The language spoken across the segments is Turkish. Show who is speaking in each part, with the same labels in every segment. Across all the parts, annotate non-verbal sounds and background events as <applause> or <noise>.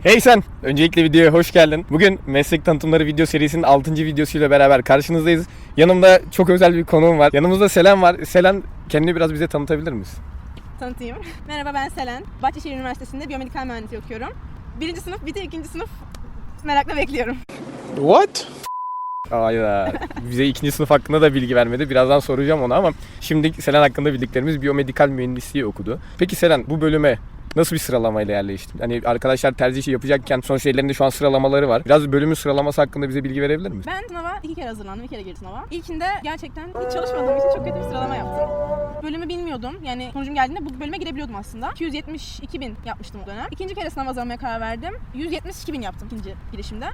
Speaker 1: <laughs> Hey sen! Öncelikle videoya hoş geldin. Bugün meslek tanıtımları video serisinin 6. videosuyla beraber karşınızdayız. Yanımda çok özel bir konuğum var. Yanımızda Selen var. Selen kendini biraz bize tanıtabilir misin?
Speaker 2: Tanıtayım. <laughs> Merhaba ben Selen. Bahçeşehir Üniversitesi'nde biyomedikal mühendisliği okuyorum. Birinci sınıf, bir de ikinci sınıf merakla bekliyorum.
Speaker 3: What?
Speaker 1: Hayda. Bize ikinci sınıf hakkında da bilgi vermedi. Birazdan soracağım ona ama şimdi Selen hakkında bildiklerimiz biyomedikal mühendisliği okudu. Peki Selen bu bölüme nasıl bir sıralamayla yerleştin? Hani arkadaşlar tercih işi yapacakken sonuçta ellerinde şu an sıralamaları var. Biraz bölümün sıralaması hakkında bize bilgi verebilir misin?
Speaker 2: Ben sınava iki kere hazırlandım, bir kere girdim sınava. İlkinde gerçekten hiç çalışmadığım için çok kötü bir sıralama yaptım. Bölümü bilmiyordum. Yani sonucum geldiğinde bu bölüme girebiliyordum aslında. 272 bin yapmıştım o dönem. İkinci kere sınav hazırlamaya karar verdim. 172 bin yaptım ikinci girişimde.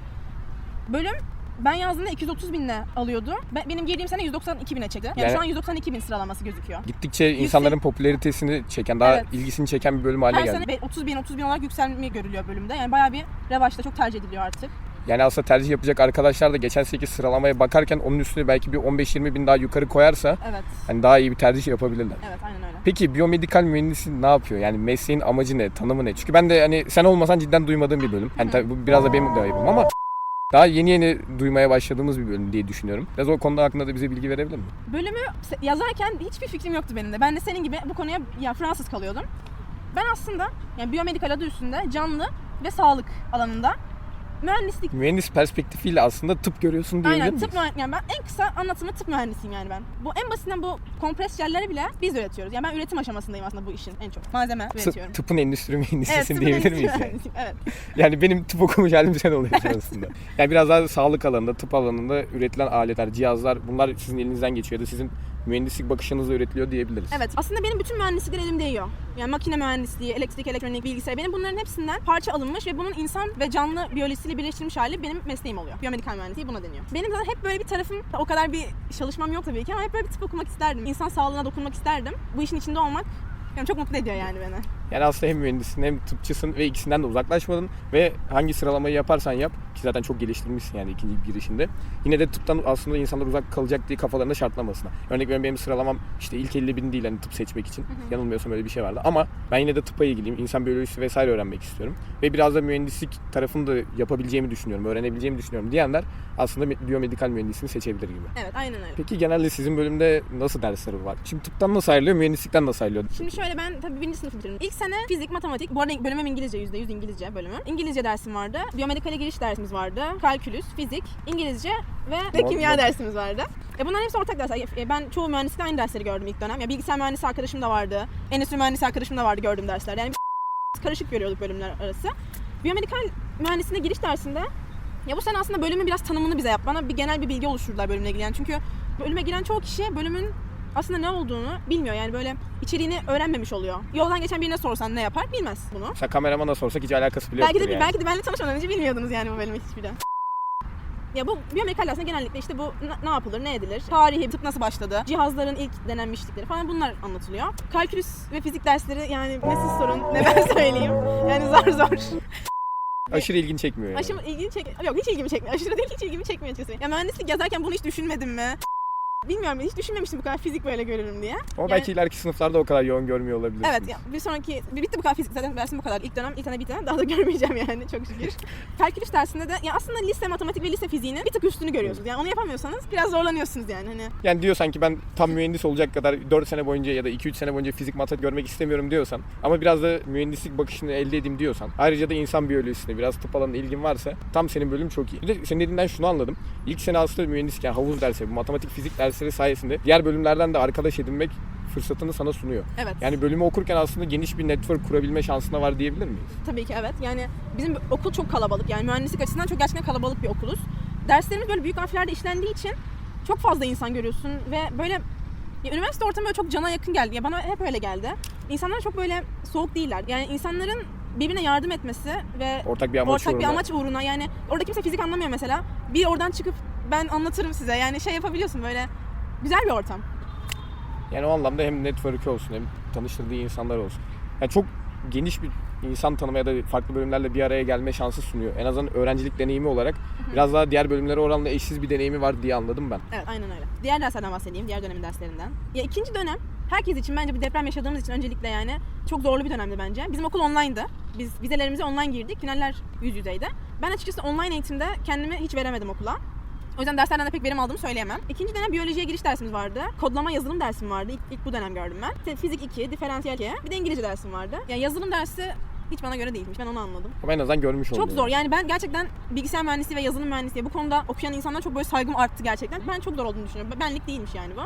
Speaker 2: Bölüm ben yazdığımda 230 binle alıyordu. Ben, benim girdiğim sene 192 bine çekti. Yani,
Speaker 1: Yani-
Speaker 2: şu an 192 bin sıralaması gözüküyor.
Speaker 1: Gittikçe insanların popülaritesini çeken, daha
Speaker 2: Evet.
Speaker 1: ilgisini çeken bir bölüm haline
Speaker 2: Her
Speaker 1: geldi.
Speaker 2: sene be- 30 bin 30 bin olarak yükselme görülüyor bölümde. Yani bayağı bir revaçta çok tercih ediliyor artık.
Speaker 1: Yani aslında tercih yapacak arkadaşlar da geçen seneki sıralamaya bakarken onun üstüne belki bir 15-20 bin daha yukarı koyarsa
Speaker 2: Evet.
Speaker 1: hani daha iyi bir tercih yapabilirler.
Speaker 2: Evet aynen öyle.
Speaker 1: Peki biyomedikal mühendisi ne yapıyor? Yani mesleğin amacı ne? Tanımı ne? Çünkü ben de hani sen olmasan cidden duymadığım bir bölüm. Hani tabii bu biraz da benim de ayıbım ama daha yeni yeni duymaya başladığımız bir bölüm diye düşünüyorum. Biraz o konuda hakkında da bize bilgi verebilir misin?
Speaker 2: Bölümü yazarken hiçbir fikrim yoktu benim de. Ben de senin gibi bu konuya ya Fransız kalıyordum. Ben aslında yani biyomedikal adı üstünde canlı ve sağlık alanında mühendislik
Speaker 1: Mühendis perspektifiyle aslında tıp görüyorsun diyebilir
Speaker 2: Aynen
Speaker 1: miyiz?
Speaker 2: tıp mühendisiyim. Yani ben en kısa anlatımı tıp mühendisiyim yani ben. Bu en basitinden bu kompres jelleri bile biz üretiyoruz. Yani ben üretim aşamasındayım aslında bu işin en çok. Malzeme
Speaker 1: Tıp-
Speaker 2: üretiyorum.
Speaker 1: tıpın endüstri mühendisisin
Speaker 2: tıpın
Speaker 1: diyebilir miyiz? Yani?
Speaker 2: mühendisiyim, Evet. <laughs>
Speaker 1: yani benim tıp okumuş halim sen oluyorsun aslında. Yani biraz daha sağlık alanında, tıp alanında üretilen aletler, cihazlar bunlar sizin elinizden geçiyor ya da sizin mühendislik bakışınızla üretiliyor diyebiliriz.
Speaker 2: Evet. Aslında benim bütün mühendislikler elimde yiyor. Yani makine mühendisliği, elektrik, elektronik, bilgisayar. Benim bunların hepsinden parça alınmış ve bunun insan ve canlı biyolojisiyle birleştirilmiş hali benim mesleğim oluyor. Biyomedikal mühendisliği buna deniyor. Benim zaten hep böyle bir tarafım, o kadar bir çalışmam yok tabii ki ama hep böyle bir tıp okumak isterdim. İnsan sağlığına dokunmak isterdim. Bu işin içinde olmak yani çok mutlu ediyor yani beni.
Speaker 1: Yani aslında hem mühendissin hem tıpçısın ve ikisinden de uzaklaşmadın ve hangi sıralamayı yaparsan yap ki zaten çok geliştirmişsin yani ikinci girişinde. Yine de tıptan aslında insanlar uzak kalacak diye kafalarında şartlamasına. Örnek veriyorum benim sıralamam işte ilk 50 bin değil hani tıp seçmek için. Yanılmıyorsam öyle bir şey vardı ama ben yine de tıpa ilgiliyim. İnsan biyolojisi vesaire öğrenmek istiyorum. Ve biraz da mühendislik tarafını da yapabileceğimi düşünüyorum, öğrenebileceğimi düşünüyorum diyenler aslında biyomedikal mühendisliğini seçebilir gibi.
Speaker 2: Evet aynen öyle.
Speaker 1: Peki genelde sizin bölümde nasıl dersleri var? Şimdi tıptan nasıl ayrılıyor, mühendislikten nasıl ayrılıyor?
Speaker 2: Şimdi şöyle ben tabii birinci sınıfı bitirdim. İlk sene fizik, matematik. Bu arada bölümüm İngilizce, %100 İngilizce bölümüm. İngilizce dersim vardı. Biyomedikale giriş dersimiz vardı. Kalkülüs, fizik, İngilizce ve,
Speaker 1: Vallahi.
Speaker 2: kimya dersimiz vardı. E bunların hepsi ortak dersler. E Ben çoğu mühendislikte aynı dersleri gördüm ilk dönem. Ya bilgisayar mühendisi arkadaşım da vardı. Endüstri mühendisi arkadaşım da vardı gördüğüm dersler. Yani <laughs> karışık görüyorduk bölümler arası. Biyomedikal mühendisliğine giriş dersinde ya bu sene aslında bölümün biraz tanımını bize yap. Bana bir genel bir bilgi oluşturdular bölümle ilgili. Yani çünkü bölüme giren çoğu kişi bölümün aslında ne olduğunu bilmiyor. Yani böyle içeriğini öğrenmemiş oluyor. Yoldan geçen birine sorsan ne yapar bilmez bunu.
Speaker 1: Mesela kameramana sorsak hiç alakası bile
Speaker 2: Belki de
Speaker 1: yani.
Speaker 2: belki de benimle tanışmadan önce bilmiyordunuz yani bu bölümü hiçbiri. Ya bu biyomedikal aslında genellikle işte bu ne, yapılır, ne edilir, tarihi, tıp nasıl başladı, cihazların ilk denenmişlikleri falan bunlar anlatılıyor. Kalkülüs ve fizik dersleri yani ne siz sorun ne ben <laughs> söyleyeyim. Yani zor zor.
Speaker 1: Aşırı ilgin çekmiyor yani.
Speaker 2: Aşırı ilgini çek... Yok hiç ilgimi çekmiyor. Aşırı değil hiç ilgimi çekmiyor açıkçası. Ya mühendislik yazarken bunu hiç düşünmedim mi? Bilmiyorum hiç düşünmemiştim bu kadar fizik böyle görürüm diye.
Speaker 1: Ama
Speaker 2: Yani-
Speaker 1: belki ileriki sınıflarda o kadar yoğun görmüyor olabilirsiniz.
Speaker 2: Evet ya bir sonraki bir bitti bu kadar fizik zaten dersim bu kadar. İlk dönem ilk tane bitti. Daha da <laughs> görmeyeceğim yani çok şükür. <laughs> Kalkülüs dersinde de ya aslında lise matematik ve lise fiziğinin bir tık üstünü görüyorsunuz. Yani onu yapamıyorsanız biraz zorlanıyorsunuz yani hani.
Speaker 1: Yani diyorsan ki ben tam mühendis olacak kadar 4 sene boyunca ya da 2-3 sene boyunca fizik matematik görmek istemiyorum diyorsan ama biraz da mühendislik bakışını elde edeyim diyorsan ayrıca da insan biyolojisine biraz tıp alanına ilgin varsa tam senin bölüm çok iyi. Bir de senin dediğinden şunu anladım. İlk sene aslında mühendislik yani havuz dersi, matematik fizik dersleri sayesinde diğer bölümlerden de arkadaş edinmek fırsatını sana sunuyor.
Speaker 2: Evet.
Speaker 1: Yani bölümü okurken aslında geniş bir network kurabilme şansına var diyebilir miyiz?
Speaker 2: Tabii ki evet. Yani bizim okul çok kalabalık. Yani mühendislik açısından çok gerçekten kalabalık bir okuluz. Derslerimiz böyle büyük amfilerde işlendiği için çok fazla insan görüyorsun ve böyle ya üniversite ortamı böyle çok cana yakın geldi. Ya bana hep öyle geldi. İnsanlar çok böyle soğuk değiller. Yani insanların birbirine yardım etmesi ve
Speaker 1: Ortak bir amaç
Speaker 2: ortak bir
Speaker 1: uğruna.
Speaker 2: amaç uğruna yani orada kimse fizik anlamıyor mesela. Bir oradan çıkıp ben anlatırım size. Yani şey yapabiliyorsun böyle güzel bir ortam.
Speaker 1: Yani o anlamda hem network olsun hem tanıştırdığı insanlar olsun. Yani çok geniş bir insan tanıma ya da farklı bölümlerle bir araya gelme şansı sunuyor. En azından öğrencilik deneyimi olarak biraz daha diğer bölümlere oranla eşsiz bir deneyimi var diye anladım ben.
Speaker 2: Evet aynen öyle. Diğer derslerden bahsedeyim. Diğer dönemin derslerinden. Ya ikinci dönem herkes için bence bir deprem yaşadığımız için öncelikle yani çok zorlu bir dönemdi bence. Bizim okul online'dı. Biz vizelerimize online girdik. Finaller yüz yüzeydi. Ben açıkçası online eğitimde kendimi hiç veremedim okula. O yüzden derslerden de pek verim aldığımı söyleyemem. İkinci dönem biyolojiye giriş dersimiz vardı. Kodlama yazılım dersim vardı. İlk, ilk bu dönem gördüm ben. İşte Fizik 2, diferansiyel 2. Bir de İngilizce dersim vardı. Yani yazılım dersi hiç bana göre değilmiş. Ben onu anladım.
Speaker 1: Ama en azından görmüş oldum.
Speaker 2: Çok zor. Yani ben gerçekten bilgisayar mühendisliği ve yazılım mühendisliği bu konuda okuyan insanlara çok böyle saygım arttı gerçekten. Ben çok zor olduğunu düşünüyorum. Benlik değilmiş yani bu.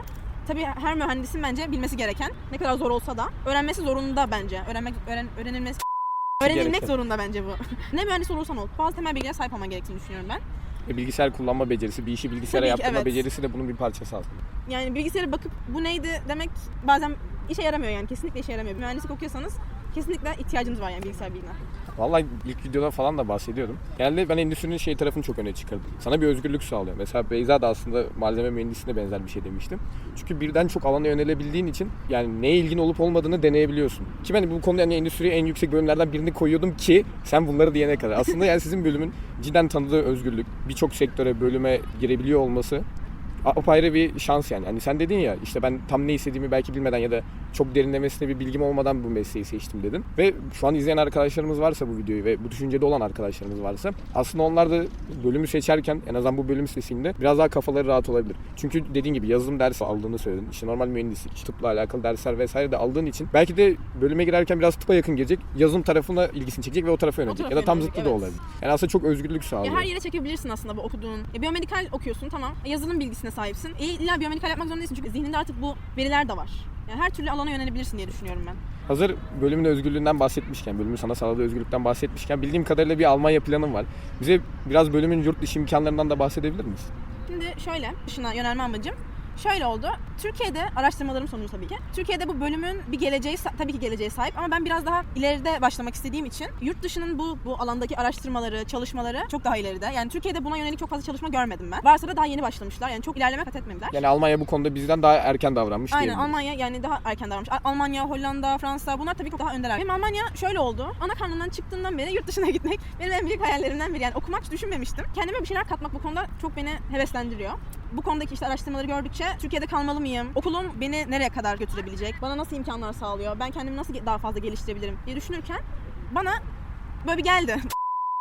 Speaker 2: Tabii her mühendisin bence bilmesi gereken, ne kadar zor olsa da öğrenmesi zorunda bence. Öğrenmek öğren, öğrenilmesi öğrenilmek
Speaker 1: Gereken.
Speaker 2: zorunda bence bu. <laughs> ne mühendis olursan ol. Bazı temel bilgiye sahip olman gerektiğini düşünüyorum ben.
Speaker 1: E, Bilgisayar kullanma becerisi, bir işi bilgisayara
Speaker 2: Tabii ki,
Speaker 1: yaptırma
Speaker 2: evet.
Speaker 1: becerisi de bunun bir parçası aslında.
Speaker 2: Yani bilgisayara bakıp bu neydi demek bazen işe yaramıyor yani kesinlikle işe yaramıyor. Mühendislik okuyorsanız kesinlikle ihtiyacınız var yani bilgisayar bilgine.
Speaker 1: Vallahi ilk videoda falan da bahsediyordum. Genelde ben endüstrinin şey tarafını çok öne çıkardım. Sana bir özgürlük sağlıyor. Mesela Beyza da aslında malzeme mühendisliğine benzer bir şey demiştim. Çünkü birden çok alana yönelebildiğin için yani neye ilgin olup olmadığını deneyebiliyorsun. Ki ben bu konuda yani endüstriye en yüksek bölümlerden birini koyuyordum ki sen bunları diyene kadar. Aslında yani sizin bölümün cidden tanıdığı özgürlük, birçok sektöre, bölüme girebiliyor olması apayrı bir şans yani. Hani sen dedin ya işte ben tam ne istediğimi belki bilmeden ya da çok derinlemesine bir bilgim olmadan bu mesleği seçtim dedin. Ve şu an izleyen arkadaşlarımız varsa bu videoyu ve bu düşüncede olan arkadaşlarımız varsa aslında onlar da bölümü seçerken en azından bu bölüm seçiminde biraz daha kafaları rahat olabilir. Çünkü dediğin gibi yazılım dersi aldığını söyledin. İşte normal mühendislik, tıpla alakalı dersler vesaire de aldığın için belki de bölüme girerken biraz tıpa yakın girecek. Yazılım tarafına ilgisini çekecek ve o tarafa yönelecek. Ya da tam zıttı da
Speaker 2: evet.
Speaker 1: olabilir. Yani aslında çok özgürlük
Speaker 2: Ya
Speaker 1: sağlıyor.
Speaker 2: her yere çekebilirsin aslında bu okuduğun. Ya biyomedikal okuyorsun tamam. E, Yazılım bilgisine sahipsin. E, illa biyomedikal yapmak zorunda değilsin çünkü zihninde artık bu veriler de var. Yani her türlü alana yönelebilirsin diye düşünüyorum ben.
Speaker 1: Hazır bölümün özgürlüğünden bahsetmişken, bölümün sana sağladığı özgürlükten bahsetmişken bildiğim kadarıyla bir Almanya planın var. Bize biraz bölümün yurt dışı imkanlarından da bahsedebilir misin?
Speaker 2: Şimdi şöyle dışına yönelme amacım. Şöyle oldu. Türkiye'de araştırmalarım sonucu tabii ki. Türkiye'de bu bölümün bir geleceği tabii ki geleceğe sahip ama ben biraz daha ileride başlamak istediğim için yurt dışının bu bu alandaki araştırmaları, çalışmaları çok daha ileride. Yani Türkiye'de buna yönelik çok fazla çalışma görmedim ben. Varsa da daha yeni başlamışlar. Yani çok ilerleme kat etmediler.
Speaker 1: Yani Almanya bu konuda bizden daha erken davranmış
Speaker 2: Aynen. Almanya yani daha erken davranmış. Al- Almanya, Hollanda, Fransa bunlar tabii ki daha öndeler. Benim Almanya şöyle oldu. Ana karnından çıktığımdan beri yurt dışına <laughs> gitmek benim en büyük hayallerimden biri. Yani okumak hiç düşünmemiştim. Kendime bir şeyler katmak bu konuda çok beni heveslendiriyor. Bu konudaki işte araştırmaları gördükçe Türkiye'de kalmalı mıyım? Okulum beni nereye kadar götürebilecek? Bana nasıl imkanlar sağlıyor? Ben kendimi nasıl daha fazla geliştirebilirim diye düşünürken bana böyle bir geldi. <laughs>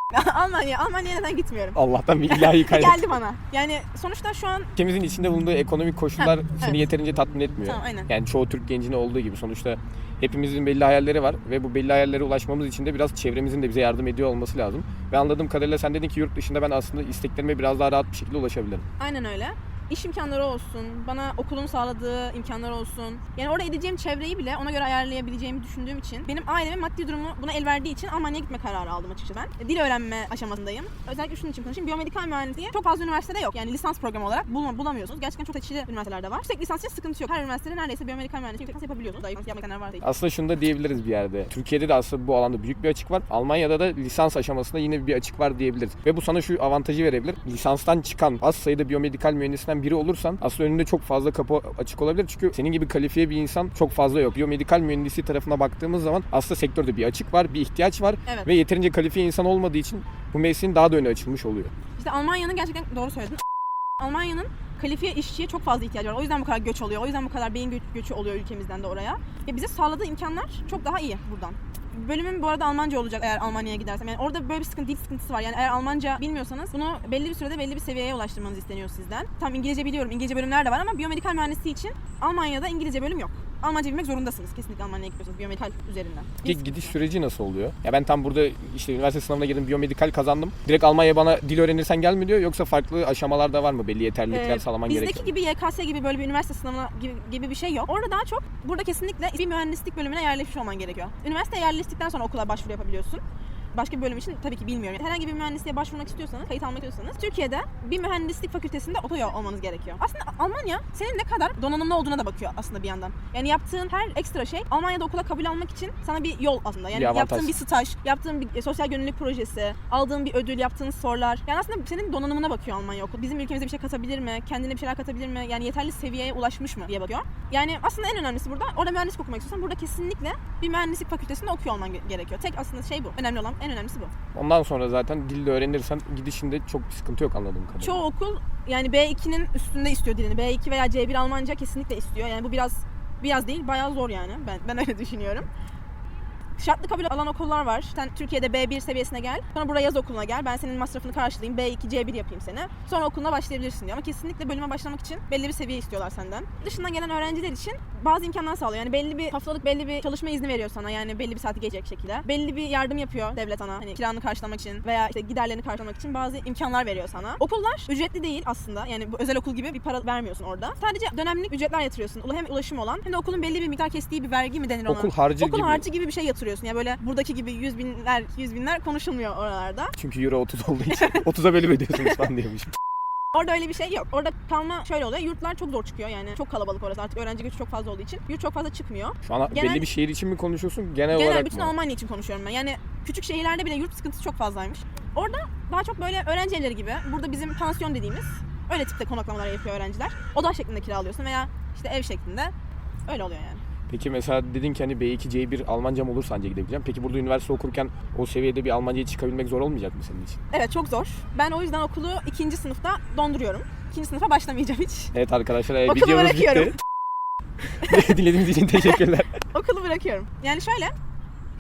Speaker 2: <laughs> Almanya, Almanya'ya neden gitmiyorum?
Speaker 1: Allah'tan bir ilahi <laughs> kaynak.
Speaker 2: geldi bana. Yani sonuçta şu an
Speaker 1: Ülkemizin içinde bulunduğu ekonomik koşullar
Speaker 2: Ha,
Speaker 1: seni
Speaker 2: evet.
Speaker 1: yeterince tatmin etmiyor.
Speaker 2: Tamam, aynen.
Speaker 1: Yani çoğu Türk gencine olduğu gibi sonuçta hepimizin belli hayalleri var ve bu belli hayallere ulaşmamız için de biraz çevremizin de bize yardım ediyor olması lazım. Ve anladığım kadarıyla sen dedin ki yurt dışında ben aslında isteklerime biraz daha rahat bir şekilde ulaşabilirim.
Speaker 2: Aynen öyle. İş imkanları olsun, bana okulun sağladığı imkanlar olsun. Yani orada edeceğim çevreyi bile ona göre ayarlayabileceğimi düşündüğüm için benim ailemin maddi durumu buna el verdiği için Almanya'ya gitme kararı aldım açıkçası ben. Dil öğrenme aşamasındayım. Özellikle şunun için konuşayım. Biyomedikal mühendisliği çok fazla üniversitede yok. Yani lisans programı olarak bulma, bulamıyorsunuz. Gerçekten çok seçili üniversitelerde var. Yüksek lisans için sıkıntı yok. Her üniversitede neredeyse biyomedikal mühendisliği yüksek lisans yapabiliyorsunuz. Daha yüksek yapmak var.
Speaker 1: Aslında şunu da diyebiliriz bir yerde. Türkiye'de de aslında bu alanda büyük bir açık var. Almanya'da da lisans aşamasında yine bir açık var diyebiliriz. Ve bu sana şu avantajı verebilir. Lisanstan çıkan az sayıda biyomedikal mühendisinden biri olursan aslında önünde çok fazla kapı açık olabilir. Çünkü senin gibi kalifiye bir insan çok fazla yok. Biyomedikal mühendisi tarafına baktığımız zaman aslında sektörde bir açık var, bir ihtiyaç var
Speaker 2: Evet.
Speaker 1: ve yeterince kalifiye insan olmadığı için bu mesleğin daha da önü açılmış oluyor.
Speaker 2: İşte Almanya'nın gerçekten doğru söyledin. <laughs> Almanya'nın kalifiye işçiye çok fazla ihtiyacı var. O yüzden bu kadar göç oluyor. O yüzden bu kadar beyin gö- göçü oluyor ülkemizden de oraya. Ya bize sağladığı imkanlar çok daha iyi buradan. Bölümüm bu arada Almanca olacak eğer Almanya'ya gidersem. Yani orada böyle bir sıkıntı, dil sıkıntısı var. Yani eğer Almanca bilmiyorsanız bunu belli bir sürede belli bir seviyeye ulaştırmanız isteniyor sizden. Tam İngilizce biliyorum. İngilizce bölümler de var ama biyomedikal mühendisliği için Almanya'da İngilizce bölüm yok. Almanca bilmek zorundasınız kesinlikle Almanya'ya gidiyorsanız biyomedikal üzerinden.
Speaker 1: Peki gidiş süreci nasıl oluyor? Ya ben tam burada işte üniversite sınavına girdim, biyomedikal kazandım. Direkt Almanya'ya bana dil öğrenirsen gel mi diyor yoksa farklı aşamalar da var mı? Belli yeterlilikler
Speaker 2: Ee,
Speaker 1: sağlaman
Speaker 2: bizdeki
Speaker 1: gerekiyor.
Speaker 2: gibi YKS gibi böyle bir üniversite sınavına gibi, gibi bir şey yok. Orada daha çok burada kesinlikle bir mühendislik bölümüne yerleşmiş olman gerekiyor. Üniversiteye yerleştikten sonra okula başvuru yapabiliyorsun. Başka bir bölüm için tabii ki bilmiyorum. Herhangi bir mühendisliğe başvurmak istiyorsanız, kayıt almak istiyorsanız Türkiye'de bir mühendislik fakültesinde okuyor olmanız gerekiyor. Aslında Almanya senin ne kadar donanımlı olduğuna da bakıyor aslında bir yandan. Yani yaptığın her ekstra şey Almanya'da okula kabul almak için sana bir yol aslında. Yani
Speaker 1: Bir avantaj.
Speaker 2: yaptığın bir staj, yaptığın bir e, sosyal gönüllülük projesi, aldığın bir ödül, yaptığın sorular. Yani aslında senin donanımına bakıyor Almanya okul. Bizim ülkemize bir şey katabilir mi? Kendine bir şeyler katabilir mi? Yani yeterli seviyeye ulaşmış mı diye bakıyor. Yani aslında en önemlisi burada orada mühendislik okumak istiyorsan burada kesinlikle bir mühendislik fakültesinde okuyor olman ge- gerekiyor. Tek aslında şey bu. Önemli olan en önemlisi bu.
Speaker 1: Ondan sonra zaten dil de öğrenirsen gidişinde çok bir sıkıntı yok anladığım kadarıyla.
Speaker 2: Çoğu okul yani B2'nin üstünde istiyor dilini. B2 veya C1 Almanca kesinlikle istiyor. Yani bu biraz biraz değil bayağı zor yani. Ben ben öyle düşünüyorum. Şartlı kabul alan okullar var. Sen Türkiye'de B1 seviyesine gel. Sonra buraya yaz okuluna gel. Ben senin masrafını karşılayayım. B2, C1 yapayım seni. Sonra okuluna başlayabilirsin diyor. Ama kesinlikle bölüme başlamak için belli bir seviye istiyorlar senden. Dışından gelen öğrenciler için bazı imkanlar sağlıyor. Yani belli bir haftalık belli bir çalışma izni veriyor sana. Yani belli bir saati geçecek şekilde. Belli bir yardım yapıyor devlet sana. Hani kiranı karşılamak için veya işte giderlerini karşılamak için bazı imkanlar veriyor sana. Okullar ücretli değil aslında. Yani bu özel okul gibi bir para vermiyorsun orada. Sadece dönemlik ücretler yatırıyorsun. Hem ulaşım olan hem de okulun belli bir miktar kestiği bir vergi mi denir ona?
Speaker 1: Okul harcı
Speaker 2: Okul
Speaker 1: gibi.
Speaker 2: harcı gibi bir şey yatırıyorsun. Yani böyle buradaki gibi yüz binler, yüz binler konuşulmuyor oralarda.
Speaker 1: Çünkü euro 30 olduğu için <laughs> 30'a bölüm ödüyorsunuz falan diyormuş. <laughs>
Speaker 2: Orada öyle bir şey yok. Orada kalma şöyle oluyor. Yurtlar çok zor çıkıyor yani. Çok kalabalık orası. Artık öğrenci gücü çok fazla olduğu için. Yurt çok fazla çıkmıyor.
Speaker 1: Şu an
Speaker 2: Genel-
Speaker 1: belli bir şehir için mi konuşuyorsun genel,
Speaker 2: Genel
Speaker 1: olarak
Speaker 2: bütün
Speaker 1: mı?
Speaker 2: Almanya için konuşuyorum ben. Yani küçük şehirlerde bile yurt sıkıntısı çok fazlaymış. Orada daha çok böyle öğrenci evleri gibi. Burada bizim pansiyon dediğimiz öyle tipte konaklamalar yapıyor öğrenciler. Oda şeklinde kiralıyorsun veya işte ev şeklinde. Öyle oluyor yani.
Speaker 1: Peki mesela dedin ki hani B2, C1 Almancam olursa anca gidebileceğim. Peki burada üniversite okurken o seviyede bir Almanca'ya çıkabilmek zor olmayacak mı senin için?
Speaker 2: Evet çok zor. Ben o yüzden okulu ikinci sınıfta donduruyorum. İkinci sınıfa başlamayacağım hiç.
Speaker 1: Evet arkadaşlar e,
Speaker 2: Okulu
Speaker 1: videomuz
Speaker 2: bırakıyorum.
Speaker 1: bitti. <laughs> Dinlediğiniz için teşekkürler. <laughs>
Speaker 2: Okulu bırakıyorum. Yani şöyle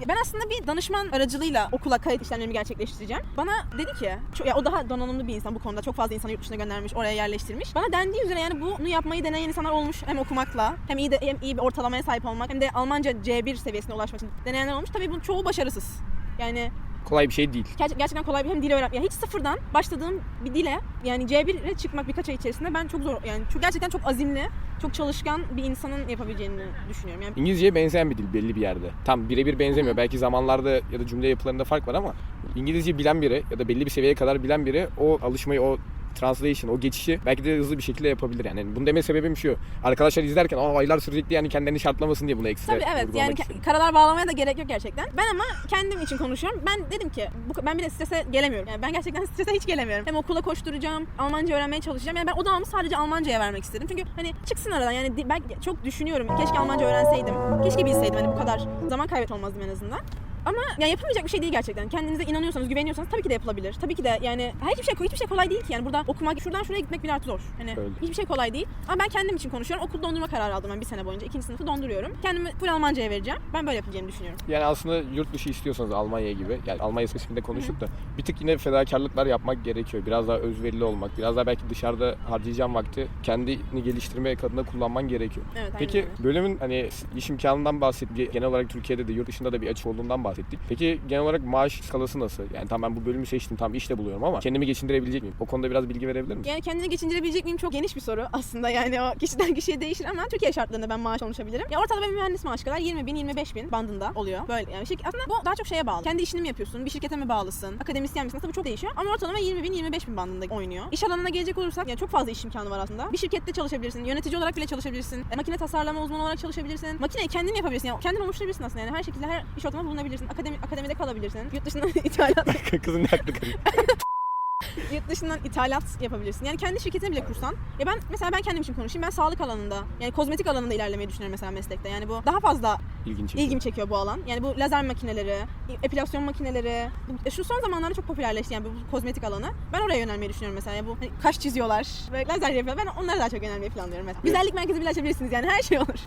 Speaker 2: ben aslında bir danışman aracılığıyla okula kayıt işlemlerimi gerçekleştireceğim. Bana dedi ki, çok, ya o daha donanımlı bir insan bu konuda. Çok fazla insanı yurt dışına göndermiş, oraya yerleştirmiş. Bana dendiği üzere yani bunu yapmayı deneyen insanlar olmuş. Hem okumakla, hem iyi de hem iyi bir ortalamaya sahip olmak, hem de Almanca C1 seviyesine ulaşmak için deneyenler olmuş. Tabii bunun çoğu başarısız. Yani
Speaker 1: Kolay bir şey değil.
Speaker 2: ger- gerçekten kolay bir hem dil öğren. Ya hiç sıfırdan başladığım bir dile yani C1'e çıkmak birkaç ay içerisinde ben çok zor yani çok gerçekten çok azimli, çok çalışkan bir insanın yapabileceğini düşünüyorum. Yani
Speaker 1: İngilizceye benzeyen bir dil belli bir yerde. Tam birebir benzemiyor. Belki zamanlarda ya da cümle yapılarında fark var ama İngilizce bilen biri ya da belli bir seviyeye kadar bilen biri o alışmayı, o translation, o geçişi belki de hızlı bir şekilde yapabilir yani. Yani Bunu deme sebebim şu. Arkadaşlar izlerken Aa, aylar sürecek diye yani kendilerini şartlamasın diye bunu ekstra
Speaker 2: Tabii evet yani
Speaker 1: istedim.
Speaker 2: karalar bağlamaya da gerek yok gerçekten. Ben ama kendim için konuşuyorum. Ben dedim ki bu, ben bir de strese gelemiyorum. Yani ben gerçekten <laughs> strese hiç gelemiyorum. Hem okula koşturacağım, Almanca öğrenmeye çalışacağım. Yani ben odağımı sadece Almanca'ya vermek istedim. Çünkü hani çıksın aradan yani ben çok düşünüyorum. Keşke Almanca öğrenseydim. Keşke bilseydim hani bu kadar zaman kaybet olmazdım en azından. Ama ya yapılmayacak bir şey değil gerçekten. Kendinize inanıyorsanız, güveniyorsanız tabii ki de yapılabilir. Tabii ki de yani hiçbir şey hiçbir şey kolay değil ki. Yani burada okumak, şuradan şuraya gitmek bile artık zor. Hani
Speaker 1: Öyle.
Speaker 2: hiçbir şey kolay değil. Ama ben kendim için konuşuyorum. Okul dondurma kararı aldım ben bir sene boyunca. ikinci sınıfı donduruyorum. Kendimi full Almanca'ya vereceğim. Ben böyle yapacağımı düşünüyorum.
Speaker 1: Yani aslında yurt dışı istiyorsanız Almanya gibi, yani Almanya spesifikinde konuştuk da bir tık yine fedakarlıklar yapmak gerekiyor. Biraz daha özverili olmak, biraz daha belki dışarıda harcayacağın vakti kendini geliştirme adına kullanman gerekiyor.
Speaker 2: Evet, aynen
Speaker 1: Peki
Speaker 2: öyle.
Speaker 1: bölümün hani iş imkanından bahsettik. Genel olarak Türkiye'de de yurt dışında da bir açı olduğundan bahsettik. Peki genel olarak maaş skalası nasıl? Yani tamam ben bu bölümü seçtim, tam işte buluyorum ama kendimi geçindirebilecek miyim? O konuda biraz bilgi verebilir misin?
Speaker 2: Yani kendini geçindirebilecek miyim çok geniş bir soru <laughs> aslında yani o kişiden kişiye değişir ama Türkiye şartlarında ben maaş konuşabilirim. Ya ortalama bir mühendis maaşı kadar 20 bin 25 bin bandında oluyor böyle yani şirket, aslında bu daha çok şeye bağlı. Kendi işini mi yapıyorsun bir şirkete mi bağlısın akademisyen misin tabii çok değişiyor ama ortalama 20 bin 25 bin bandında oynuyor. İş alanına gelecek olursak yani çok fazla iş imkanı var aslında. Bir şirkette çalışabilirsin yönetici olarak bile çalışabilirsin e, makine tasarlama uzmanı olarak çalışabilirsin makineyi kendin yapabilirsin yani kendin oluşturabilirsin aslında yani her şekilde her iş ortamında bulunabilirsin akademi, akademide kalabilirsin yurt dışından <laughs> ithalat <laughs>
Speaker 1: Kızın haklı kadın. <laughs>
Speaker 2: yurt dışından ithalat yapabilirsin. Yani kendi şirketini bile kursan. Ya ben mesela ben kendim için konuşayım. Ben sağlık alanında yani kozmetik alanında ilerlemeyi düşünüyorum mesela meslekte. Yani bu daha fazla
Speaker 1: İlgin çekiyor.
Speaker 2: ilgimi çekiyor bu alan. Yani bu lazer makineleri, epilasyon makineleri. bu- Şu son zamanlarda çok popülerleşti yani bu kozmetik alanı. Ben oraya yönelmeyi düşünüyorum mesela. Yani bu hani kaş çiziyorlar ve lazer yapıyorlar. Ben onlara daha çok yönelmeyi planlıyorum mesela. Güzellik merkezi bile açabilirsiniz yani her şey olur.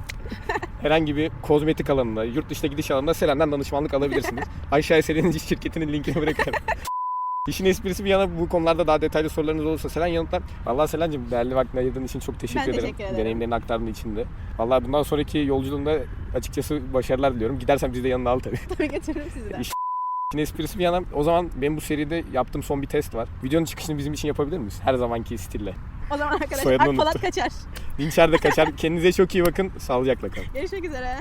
Speaker 1: Herhangi bir kozmetik alanında, yurt dışına gidiş alanında Selen'den danışmanlık alabilirsiniz. <laughs> Aşağıya Selen'in iş şirketinin linkini bırakırım. <laughs> İşin esprisi bir yana bu konularda daha detaylı sorularınız olursa Selen yanıtlar. Vallahi Selen'cim değerli vaktini ayırdığın için çok teşekkür
Speaker 2: Ben
Speaker 1: ederim.
Speaker 2: teşekkür ederim.
Speaker 1: Deneyimlerini aktardığın için de. Vallahi bundan sonraki yolculuğunda açıkçası başarılar diliyorum. Gidersen biz de yanına al tabii.
Speaker 2: Tabii getiririm sizi de.
Speaker 1: İş- İşin esprisi bir yana o zaman benim bu seride yaptığım son bir test var. Videonun çıkışını bizim için yapabilir miyiz? Her zamanki stille.
Speaker 2: O zaman arkadaşlar
Speaker 1: unuttum.
Speaker 2: kaçar. <laughs>
Speaker 1: Dinçer de kaçar. Kendinize çok iyi bakın. Sağlıcakla kalın.
Speaker 2: Görüşmek üzere.